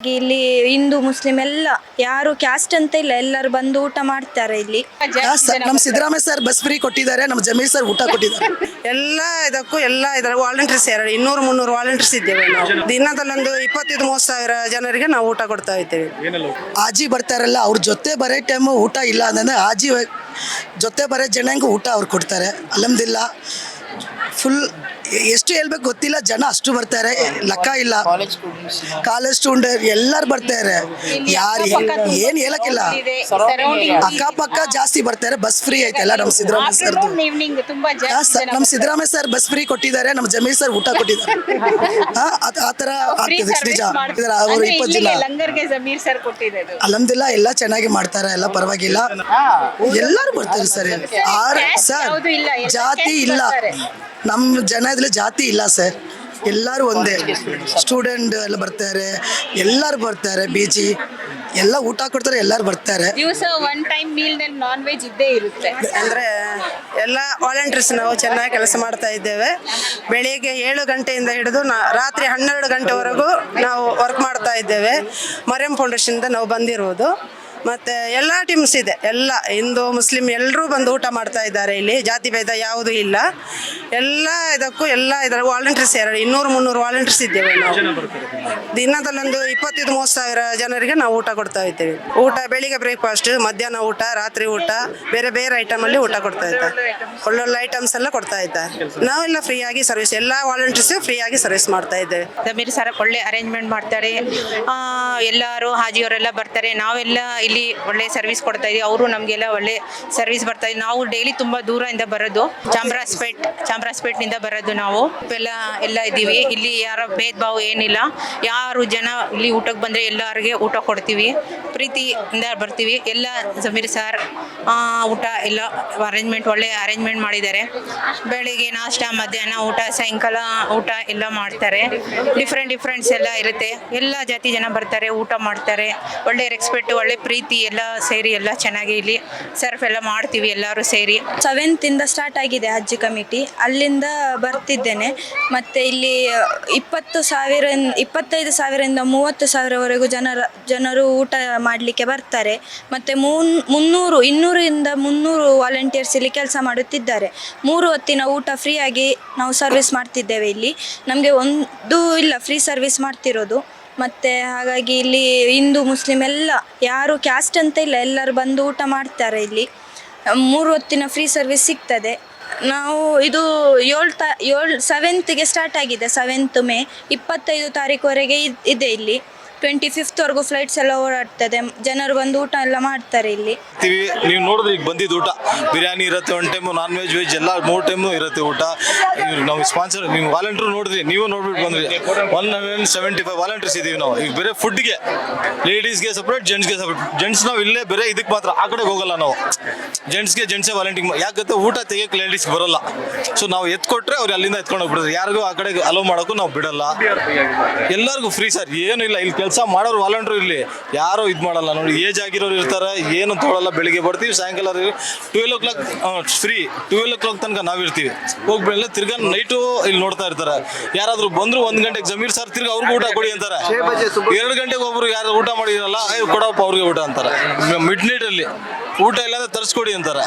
ಇಲ್ಲಿ ಹಿಂದೂ ಮುಸ್ಲಿಂ ಎಲ್ಲ ಯಾರು ಕ್ಯಾಸ್ಟ್ ಅಂತ ಇಲ್ಲ ಎಲ್ಲರೂ ಬಂದು ಊಟ ಮಾಡ್ತಾರೆ ಇಲ್ಲಿ. ನಮ್ಮ ಸಿದ್ದರಾಮಯ್ಯ ಸರ್ ಬಸ್ ಫ್ರೀ ಕೊಟ್ಟಿದ್ದಾರೆ ನಮ್ಮ ಜಮೀರ್ ಸರ್ ಊಟ ಕೊಟ್ಟಿದ್ದಾರೆ. ಎಲ್ಲ ಇದಕ್ಕೂ ಎಲ್ಲ ಇದರ ವಾಲಂಟಿಯರ್ಸ್ ಎರಡು ಇನ್ನೂರು ಮುನ್ನೂರು ವಾಲಂಟಿಯರ್ಸ್ ಇದ್ದೇವೆ ನಾವು. ದಿನದಲ್ಲೊಂದು ಇಪ್ಪತ್ತೈದು ಮೂವತ್ತು ಸಾವಿರ ಜನರಿಗೆ ನಾವು ಊಟ ಕೊಡ್ತಾ ಇದ್ದೇವೆ. ಆಜಿ ಬರ್ತಾರಲ್ಲ ಅವ್ರ ಜೊತೆ ಬರೋ ಟೈಮು ಊಟ ಇಲ್ಲ ಅಂದ್ರೆ ಆಜಿ ವ- ಜೊತೆ ಬರೋ ಜನಂಗೆ ಊಟ ಅವ್ರು ಕೊಡ್ತಾರೆ ಅಲಮ್ದಿಲ್ಲ ಫುಲ್ ಎಷ್ಟು ಹೇಳ್ಬೇಕು ಗೊತ್ತಿಲ್ಲ ಜನ ಅಷ್ಟು ಬರ್ತಾರೆ. ಲೆಕ್ಕ ಇಲ್ಲ. ಕಾಲೇಜ್ ಸ್ಟೂಡೆಂಟ್ ಎಲ್ಲರೂ ಬರ್ತಾರೆ. ಯಾರು ಏನು ಹೇಳಕ್ಕಿಲ್ಲ. ಅಕ್ಕಪಕ್ಕ ಜಾಸ್ತಿ ಬರ್ತಾರೆ ಬಸ್ ಫ್ರೀ ಐತಲ್ಲ ನಮ್ಮ ಸಿದ್ದರಾಮಯ್ಯ ಸರ್ ನಮ್ ತುಂಬಾ ಜಾಸ್ತಿ ನಮ್ಮ ಸಿದ್ದರಾಮಯ್ಯ ಸರ್ ಬಸ್ ಫ್ರೀ ಕೊಟ್ಟಿದ್ದಾರೆ ನಮ್ಮ ಜಮೀರ್ ಸರ್ ಊಟ ಕೊಟ್ಟಿದ್ದಾರೆ. ಆ ಥರ ಆಗ್ತದೆ ನಿಜ. ಅವರು ಇಪ್ಪತ್ತು ಜನ. ಅಲ್ಲಂದಿಲ್ಲ ಎಲ್ಲ ಚೆನ್ನಾಗಿ ಮಾಡ್ತಾರೆ ಎಲ್ಲ ಪರವಾಗಿಲ್ಲ. ಎಲ್ಲರೂ ಬರ್ತಾರೆ ಸರ್. ಆರ್ ಸರ್ ಜಾತಿ ಇಲ್ಲ. ಬರ್ತಾರೆ. ನಮ್ಮ ಜನದಲ್ಲಿ ಇದ್ರಲ್ಲಿ ಜಾತಿ ಇಲ್ಲ ಸರ್. ಎಲ್ಲರೂ ಒಂದೇ. ಸ್ಟೂಡೆಂಟ್ ಎಲ್ಲ ಬರ್ತಾರೆ ಎಲ್ಲರೂ ಬರ್ತಾರೆ ಬಿ ಜಿ ಎಲ್ಲ ಊಟ ಕೊಡ್ತಾರೆ ಎಲ್ಲರೂ ಬರ್ತಾರೆ. ದಿವಸ ಒನ್ ಟೈಮ್ ಮೀಲ್ನಲ್ಲಿ ನಾನ್ ವೆಜ್ ಇದ್ದೇ ಇರುತ್ತೆ. ಅಂದರೆ ಎಲ್ಲ ವಾಲಂಟಿಯರ್ಸ್ ನಾವು ಚೆನ್ನಾಗಿ ಕೆಲಸ ಮಾಡ್ತಾ ಇದ್ದೇವೆ. ಬೆಳಿಗ್ಗೆ ಏಳು ಗಂಟೆಯಿಂದ ಹಿಡಿದು ನಾ ರಾತ್ರಿ ಹನ್ನೆರಡು ಗಂಟೆವರೆಗೂ ನಾವು ವರ್ಕ್ ಮಾಡ್ತಾ ಇದ್ದೇವೆ. ಮರಿಯಂ ಫೌಂಡೇಶನ್ದ ನಾವು ಬಂದಿರುವುದು ಮತ್ತು ಎಲ್ಲ ಟೀಮ್ಸ್ ಇದೆ. ಎಲ್ಲ ಹಿಂದೂ, ಮುಸ್ಲಿಂ ಎಲ್ಲರೂ ಬಂದು ಊಟ ಮಾಡ್ತಾ ಇದ್ದಾರೆ ಇಲ್ಲಿ. ಜಾತಿ ಭೇದ ಯಾವುದೂ ಇಲ್ಲ. ಎಲ್ಲ ಇದಕ್ಕೂ ಎಲ್ಲ ಇದರ ವಾಲಂಟಿಯರ್ಸ್ ಎರಡು ಇನ್ನೂರು, ಮುನ್ನೂರು ವಾಲಂಟಿಯರ್ಸ್ ಇದ್ದೇವೆ ನಾವು. ದಿನದಲ್ಲೊಂದು ಇಪ್ಪತ್ತೈದು, ಮೂವತ್ತು ಸಾವಿರ ಜನರಿಗೆ ನಾವು ಊಟ ಕೊಡ್ತಾ ಇದ್ದೇವೆ. ಊಟ ಬೆಳಿಗ್ಗೆ ಬ್ರೇಕ್ಫಾಸ್ಟ್ ಮಧ್ಯಾಹ್ನ ಊಟ, ರಾತ್ರಿ ಊಟ, ಬೇರೆ ಬೇರೆ ಐಟಮಲ್ಲಿ ಊಟ ಕೊಡ್ತಾ ಇದ್ದಾರೆ. ಒಳ್ಳೊಳ್ಳೆ ಐಟಮ್ಸ್ ಎಲ್ಲ ಕೊಡ್ತಾ ಇದ್ದಾರೆ. ನಾವೆಲ್ಲ ಫ್ರೀಯಾಗಿ ಸರ್ವಿಸ್ ಎಲ್ಲ ವಾಲಂಟಿಯರ್ಸ್ ಫ್ರೀಯಾಗಿ ಸರ್ವಿಸ್ ಮಾಡ್ತಾ ಇದ್ದೇವೆ. ಸರ್ ಒಳ್ಳೆ ಅರೇಂಜ್ಮೆಂಟ್ ಮಾಡ್ತಾರೆ. ಎಲ್ಲರೂ ಹಾಜಿಯವರೆಲ್ಲ ಬರ್ತಾರೆ. ನಾವೆಲ್ಲ ಇಲ್ಲಿ ಒಳ್ಳೆ ಸರ್ವಿಸ್ ಕೊಡ್ತಾ ಇದೀವಿ ಅವರು ನಮಗೆಲ್ಲ ಒಳ್ಳೆ ಸರ್ವಿಸ್ ಬರ್ತಾ ಇದೆ. ನಾವು ಡೈಲಿ ತುಂಬಾ ದೂರದಿಂದ ಬರೋದು. ಚಾಮರಾಜಪೇಟ್, ಚಾಮರಾಜಪೇಟ್ನಿಂದ ಬರೋದು ನಾವು. ಎಲ್ಲ ಎಲ್ಲ ಇದ್ದೀವಿ. ಇಲ್ಲಿ ಯಾರ ಭೇದ ಭಾವ ಏನಿಲ್ಲ. ಯಾರು ಜನ ಇಲ್ಲಿ ಊಟಕ್ಕೆ ಬಂದರೆ ಎಲ್ಲರಿಗೆ ಊಟ ಕೊಡ್ತೀವಿ. ಪ್ರೀತಿಯಿಂದ ಬರ್ತೀವಿ. ಎಲ್ಲ ಜಮೀರ್ ಸರ್ ಊಟ ಎಲ್ಲ ಅರೇಂಜ್ಮೆಂಟ್ ಒಳ್ಳೆ ಅರೇಂಜ್ಮೆಂಟ್ ಮಾಡಿದ್ದಾರೆ. ಬೆಳಿಗ್ಗೆ ನಾಷ್ಟ, ಮಧ್ಯಾಹ್ನ ಊಟ, ಸಾಯಂಕಾಲ ಊಟ ಎಲ್ಲ ಮಾಡ್ತಾರೆ. ಡಿಫ್ರೆಂಟ್ ಡಿಫ್ರೆಂಟ್ಸ್ ಎಲ್ಲ ಇರುತ್ತೆ. ಎಲ್ಲ ಜಾತಿ ಜನ ಬರ್ತಾರೆ, ಊಟ ಮಾಡ್ತಾರೆ. ಒಳ್ಳೆ ರೆಸ್ಪೆಕ್ಟ್ ಒಳ್ಳೆ ಪ್ರೀತಿ. ಎಲ್ಲ ಸೇರಿ ಎಲ್ಲ ಚೆನ್ನಾಗಿ ಇಲ್ಲಿ ಸರ್ಫ್ ಎಲ್ಲ ಮಾಡ್ತೀವಿ ಎಲ್ಲರೂ ಸೇರಿ. ಸೆವೆಂತ್ ಇಂದ ಸ್ಟಾರ್ಟ್ ಆಗಿದೆ ಅಜ್ಜಿ ಕಮಿಟಿ ಅಲ್ಲಿಂದ ಬರ್ತಿದ್ದೇನೆ. ಮತ್ತೆ ಇಲ್ಲಿ ಇಪ್ಪತ್ತು ಸಾವಿರ ಇಪ್ಪತ್ತೈದು ಸಾವಿರದಿಂದ ಮೂವತ್ತು ಸಾವಿರವರೆಗೂ ಜನರ, ಜನರು ಊಟ ಮಾಡಲಿಕ್ಕೆ ಬರ್ತಾರೆ. ಮತ್ತೆ ಮೂನ್, ಮುನ್ನೂರು, ಇನ್ನೂರಿಂದ ಮುನ್ನೂರು ವಾಲಂಟಿಯರ್ಸ್ ಇಲ್ಲಿ ಕೆಲಸ ಮಾಡುತ್ತಿದ್ದಾರೆ. ಮೂರು ಹೊತ್ತಿನ ಊಟ ಫ್ರೀಯಾಗಿ ನಾವು ಸರ್ವಿಸ್ ಮಾಡ್ತಿದ್ದೇವೆ ಇಲ್ಲಿ. ನಮಗೆ ಒಂದು ಇಲ್ಲ ಫ್ರೀ ಸರ್ವಿಸ್ ಮಾಡ್ತಿರೋದು. ಮತ್ತು ಹಾಗಾಗಿ ಇಲ್ಲಿ ಹಿಂದೂ, ಮುಸ್ಲಿಂ ಎಲ್ಲ ಯಾರು ಕ್ಯಾಸ್ಟ್ ಅಂತ ಇಲ್ಲ, ಎಲ್ಲರೂ ಬಂದು ಊಟ ಮಾಡ್ತಾರೆ ಇಲ್ಲಿ. ಮೂರು ಹೊತ್ತಿನ ಫ್ರೀ ಸರ್ವಿಸ್ ಸಿಗ್ತದೆ. ನಾವು ಇದು ಏಳು ತ, ಏಳು ಸೆವೆಂತ್ಗೆ ಸ್ಟಾರ್ಟ್ ಆಗಿದೆ ಸೆವೆಂತ್ ಮೇ ಇಪ್ಪತ್ತೈದು ತಾರೀಕುವರೆಗೆ ಇದ್- ಇದೆ ಇಲ್ಲಿ. ಟ್ವೆಂಟಿ ಫಿಫ್ತ್ವರೆಗೂ ಫ್ಲೈಟ್ಸ್ ಎಲ್ಲ ಓಡಾಡ್ತದೆ. ಜನರು ಬಂದು ಊಟ ಎಲ್ಲ ಮಾಡ್ತಾರೆ ಇಲ್ಲಿ. ನೀವು ನೋಡಿದ್ರೆ ಈಗ ಬಂದಿದ್ದು ಊಟ. ಬಿರಿಯಾನಿ ಇರುತ್ತೆ one time non veg veg ಎಲ್ಲ ಮೂರು ಟೈಮು ಇರುತ್ತೆ ಊಟ. ನಾವು ಸ್ಪಾನ್ಸರ್ ನೀವು ವಾಲಂಟ್ರು ನೋಡಿದ್ರಿ, ನೀವು ನೋಡ್ಬಿಟ್ಟು ಬಂದ್ರಿ. One hundred seventy five volunteers ಇದೀವಿ ನಾವು. ಈಗ ಬೇರೆ ಫುಡ್ಗೆ ಲೇಡೀಸ್ಗೆ ಸಪ್ರೇಟ್ ಜೆಂಟ್ಸ್ಗೆ ಸಪ್ರೇಟ್ ಜೆಂಟ್ಸ್ ನಾವು ಇಲ್ಲೇ ಬೇರೆ ಇದಕ್ಕೆ ಮಾತ್ರ, ಆ ಕಡೆಗೆ ಹೋಗಲ್ಲ ನಾವು. ಜೆಂಟ್ಸ್ಗೆ ಜೆಂಟ್ಸೇ ವಾಲಂಟಿಂಗ್ ಯಾಕಂದ್ರೆ ಊಟ ತೆಗಿಯಕ್ಕೆ ಲೇಡೀಸ್ಗೆ ಬರಲ್ಲ. ಸೊ ನಾವು ಎತ್ಕೊಟ್ರೆ ಅವ್ರು ಅಲ್ಲಿಂದ ಎತ್ಕೊಂಡು ಹೋಗ್ಬಿಡ್ತಾರೆ. ಯಾರಿಗೂ ಆ ಕಡೆಗೆ ಅಲೋ ಮಾಡೋಕ್ಕೂ ನಾವು ಬಿಡಲ್ಲ. ಎಲ್ಲರಿಗೂ ಫ್ರೀ ಸರ್ ಏನು ಇಲ್ಲ, ಇಲ್ಲಿ ಕೆಲಸ ಮಾಡೋರು ವಾಲಂಟ್ರು ಇರಲಿ. ಯಾರು ಇದು ಮಾಡಲ್ಲ. ನೋಡಿ ಏಜ್ ಆಗಿರೋರು ಇರ್ತಾರೆ ಏನು ತೊಗೊಳಲ್ಲ ಬೆಳಿಗ್ಗೆ ಬರ್ತೀವಿ ಸಾಯಂಕಾಲ twelve o'clock free twelve o'clock ತನಕ ನಾವು ಇರ್ತೀವಿ. ಹೋಗ್ಬಿಡಲ್ಲ ತಿರ್ಗಾ ನೈಟು ಇಲ್ಲಿ ನೋಡ್ತಾ ಇರ್ತಾರೆ. ಯಾರಾದರೂ ಬಂದ್ರು ಒಂದು ಗಂಟೆಗೆ ಜಮೀರ್ ಸರ್ ತಿರ್ಗಿ ಅವ್ರಿಗೆ ಊಟ ಕೊಡಿ ಅಂತಾರೆ. ಎರಡು ಗಂಟೆಗೆ ಒಬ್ರು ಯಾರು ಊಟ ಮಾಡಿರಲ್ಲ ಕೊಡಪ್ಪ ಅವ್ರಿಗೆ ಊಟ ಅಂತಾರೆ. ಮಿಡ್ ನೈಟಲ್ಲಿ ಊಟ ಇಲ್ಲಾಂದ್ರೆ ತರಿಸ್ಕೊಡಿ ಅಂತಾರೆ.